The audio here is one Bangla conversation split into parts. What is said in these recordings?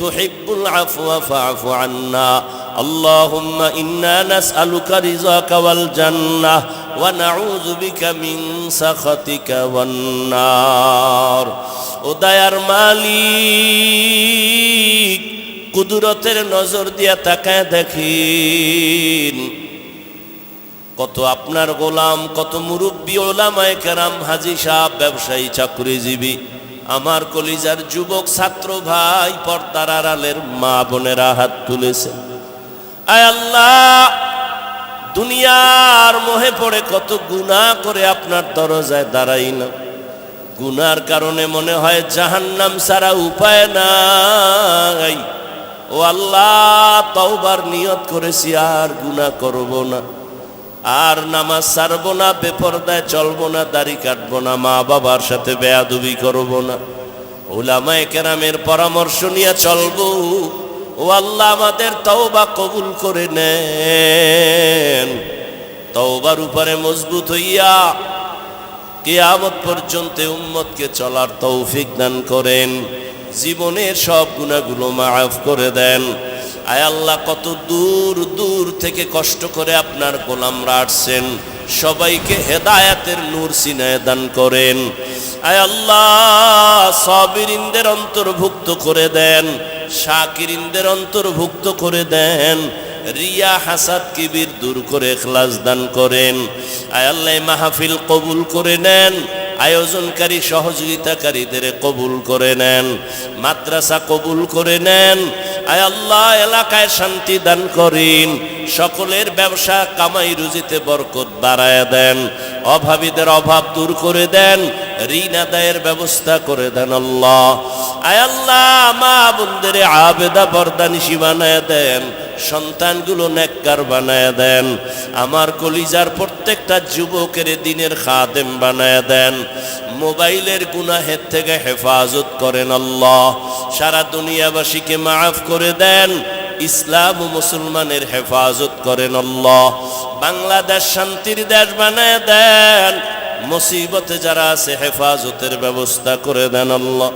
تحب العفو فاعف عنا اللهم إنا نسألك رضاك والجنة ونعوذ بك من سخطك والنار উদয়ার মালিক কুদরতের নজর দিয়া তাকায় দেখিন কত আপনার গোলাম কত মুরব্বী ওলামায় কেরাম হাজি সাহ ব্যবসায়ী চাকরিজীবী আমার কলিজার যুবক ছাত্র ভাই পর্দার আড়ালের মা বোনেরা হাত তুলেছে। আয় আল্লাহ, দুনিয়ার মোহে পড়ে কত গুণা করে আপনার দরজায় দাঁড়াই না। গুনার কারণে মনে হয় জাহান্নাম ছাড়া উপায় নাই। ও আল্লাহ, তওবার নিয়ত করেছি আর গুনাহ করব না। আর নামাজ ছাড়বো না, বেপরদায় চলবো না, দাড়ি কাটবো না, মা বাবার সাথে বেয়াদুবি করব না। ওলামায়ে কেরামের পরামর্শ নিয়ে চলবো। ও আল্লাহ আমাদের তওবা কবুল করে নেন। তওবার উপরে মজবুত হইয়া কেয়ামত পর্যন্ত উম্মতকে চলার তৌফিক দান করেন। জীবনের সব গুণাগুলো মাফ করে দেন। আয় আল্লাহ, কত দূর দূর থেকে কষ্ট করে আপনার গোলামরা আসছেন। সবাইকে হেদায়াতের নূর সিনায় দান করেন। আয় আল্লাহ, সবিরিনদের অন্তর্ভুক্ত করে দেন, শাকিরিনদের অন্তর্ভুক্ত করে দেন, রিয়া হাসাদ কিবির দূর করে খ্লাস দান করেন। আয় আল্লাহ মাহফিল কবুল করে নেন, আয়োজনকারী সহযোগিতাকারীদের কবুল করে নেন, মাদ্রাসা কবুল করে নেন আয় আল্লাহ, এলাকায় শান্তি দান করেন। সকলের ব্যবসা, কামাই, রুজিতে বরকত বাড়ায় দেন। অভাবীদের অভাব দূর করে দেন। ঋণ আদায়ের ব্যবস্থা করে দেন আল্লাহ। আয় আল্লাহ, মা বোনদের আবেদা বরদানিসি বানায় দেন। সন্তানগুলো নেককার বানায় দেন। আমার কলিজার প্রত্যেকটা যুবকের দিনের খাদেম বানায় দেন। মোবাইলের গুনাহের থেকে হেফাজত করেন আল্লাহ। সারা দুনিয়াবাসীকে মাফ করে দেন। ইসলাম ও মুসলমানের হেফাজত করেন আল্লাহ। বাংলাদেশ শান্তির দেশ বানায় দেন। মুসিবতে যারা আছে, হেফাজতের ব্যবস্থা করে দেন আল্লাহ।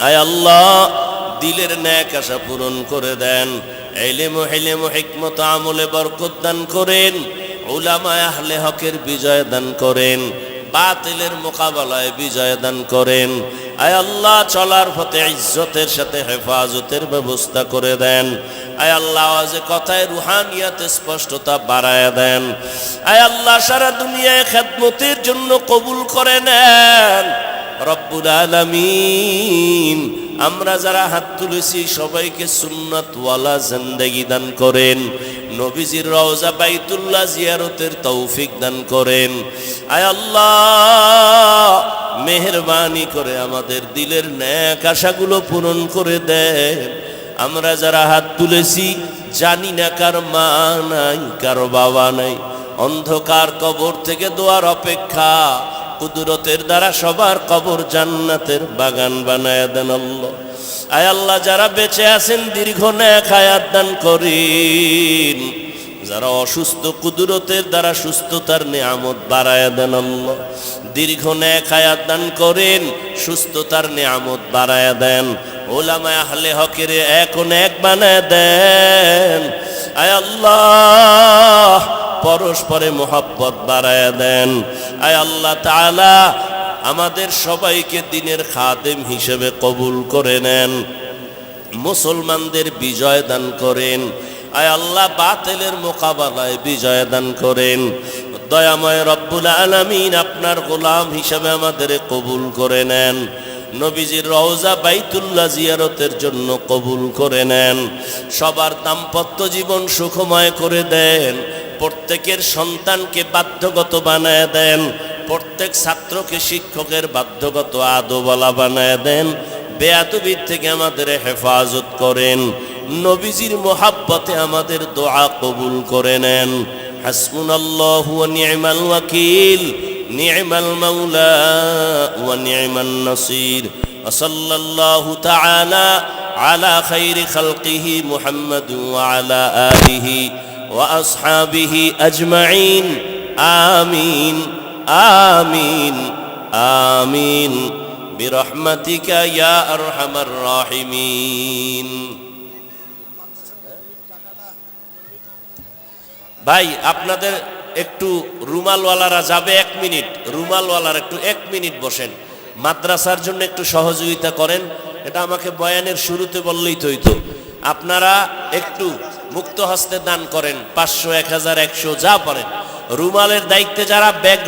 আয় আল্লাহ, দিলের ন্যাক আশা পূরণ করে দেন। এলেম হেলেম হিকমত আমলে বরকত দান করেন। উলামায় আহলে হকের বিজয় দান করেন। বাতিলের মোকাবেলায় বিজয় দান করেন। আয় আল্লাহ, চলার পথে ইজ্জতের সাথে হেফাজতের ব্যবস্থা করে দেন। আয় আল্লাহ যে কথায় রুহানিয়াতে স্পষ্টতা বাড়ায় দেন। আয় আল্লাহ, সারা দুনিয়ায় খেদমতির জন্য কবুল করে নেন। রব্বুল আলামিন আমরা যারা হাত তুলেছি সবাইকে সুন্নাত ওয়ালা জিন্দেগি দান করেন। নবীজির রওজা বাইতুল্লাহ জিয়ারতের তৌফিক দান করেন। আয় আল্লাহ, মেহরবানি করে আমাদের দিলের ন্যাক আশাগুলো পূরণ করে দেন। আমরা যারা হাত তুলেছি, জানি না কার মা নাই, কার বাবা নাই। অন্ধকার কবর থেকে দোয়ার অপেক্ষা কুদরতের দ্বারা সবার কবর জান্নাতের বাগান বানায় দেন আল্লাহ। আয় আল্লাহ, যারা বেঁচে আছেন, দীর্ঘ ন্যাক হায়াত দান করিন। যারা অসুস্থ, কুদরতের দ্বারা সুস্থতার নিয়ামত বাড়ায় দেন আল্লাহ। দীর্ঘ ন্যাক হায়াত দান করেন, সুস্থতার নিয়ামত বাড়ায় দেন। ওলামায় আহলে হকের এক এক বানায় দেন। আয় আল্লাহ পরস্পরে মোহাব্বত বাড়ায় দেন। আয় আল্লাহ তাআলা, আমাদের সবাইকে দিনের খাদেম হিসেবে কবুল করে নেন। মুসলমানদের বিজয় দান করেন। আয় আল্লাহ, বাতেলের মোকাবেলায় বিজয় দান করেন। দয়াময় রব্বুল আলামিন আপনার গোলাম হিসাবে আমাদের কবুল করে নেন। নবীজির রওজা বাইতুল্লাহ জিয়ারতের জন্য কবুল করে নেন। সবার দাম্পত্য জীবন সুখময় করে দেন। প্রত্যেকের সন্তানকে বাধ্যগত বানায় দেন, প্রত্যেক ছাত্রকে শিক্ষকের বাধ্যগত আদোবলা বানায় দেন বেয়াতবির থেকে আমাদের হেফাজত করেন, নবীজির মোহাব্বতে আমাদের দোয়া কবুল করে নেন। হাসমুন আল্লাহ নিয়মাল ওয়াকিল, নিয়মাল মাউলা ওয়া নিয়মাল নাসির। আসাল্লাল্লাহু তাআলা আলা খাইরি খালকিহি মুহাম্মাদু আলা আলিহি وأصحابه أجمعين آمين آمين آمين برحمتك يا أرحم الراحمين ভাই আপনাদের একটু রুমালওয়ালারা যাবে এক মিনিট রুমালওয়ালার একটু এক মিনিট বসেন মাদ্রাসার জন্য একটু সহযোগিতা করেন এটা আমাকে বয়ানের শুরুতে বললেই তো হইতো আপনারা একটু মুক্ত হস্তে দান করেন পাঁচশো এক হাজার একশো যা পড়েন। রুমালের দায়িত্বে যারা ব্যাগ